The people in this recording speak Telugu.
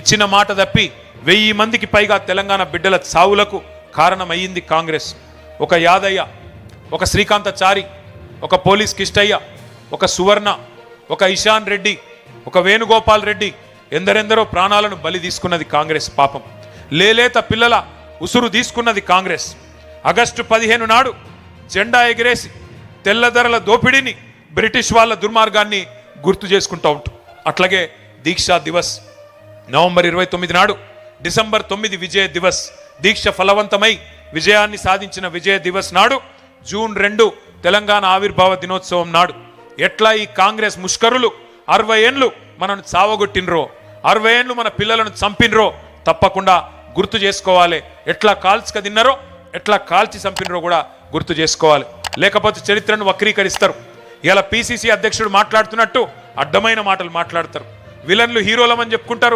ఇచ్చిన మాట తప్పి వెయ్యి మందికి పైగా తెలంగాణ బిడ్డల చావులకు కారణమయ్యింది కాంగ్రెస్. ఒక యాదయ్య ఒక శ్రీకాంతచారి ఒక పోలీస్ కిష్టయ్య ఒక సువర్ణ ఒక ఇషాన్ రెడ్డి ఒక వేణుగోపాల్ రెడ్డి ఎందరెందరో ప్రాణాలను బలి తీసుకున్నది కాంగ్రెస్ పాపం. లేలేత పిల్లల ఉసురు తీసుకున్నది కాంగ్రెస్. ఆగస్టు పదిహేను నాడు జెండా ఎగిరేసి తెల్లధరల దోపిడీని బ్రిటిష్ వాళ్ళ దుర్మార్గాన్ని గుర్తు చేసుకుంటూ ఉంటాం. అట్లాగే దీక్షా దివస్ నవంబర్ ఇరవై తొమ్మిది నాడు డిసెంబర్ తొమ్మిది విజయ దివస్ దీక్ష ఫలవంతమై విజయాన్ని సాధించిన విజయ దివస్ నాడు జూన్ రెండు తెలంగాణ ఆవిర్భావ దినోత్సవం నాడు. ఎట్లా ఈ కాంగ్రెస్ ముష్కరులు అరవై ఏండ్లు మనను చావగొట్టినరో అరవై ఏండ్లు మన పిల్లలను చంపినరో తప్పకుండా గుర్తు చేసుకోవాలి. ఎట్లా కాల్చుక తిన్నారో ఎట్లా కాల్చి చంపినరో కూడా గుర్తు చేసుకోవాలి. లేకపోతే చరిత్రను వక్రీకరిస్తారు. ఇలా పిసిసి అధ్యక్షుడు మాట్లాడుతున్నట్టు అడ్డమైన మాటలు మాట్లాడతారు. విలన్లు హీరోలమని చెప్పుకుంటారు.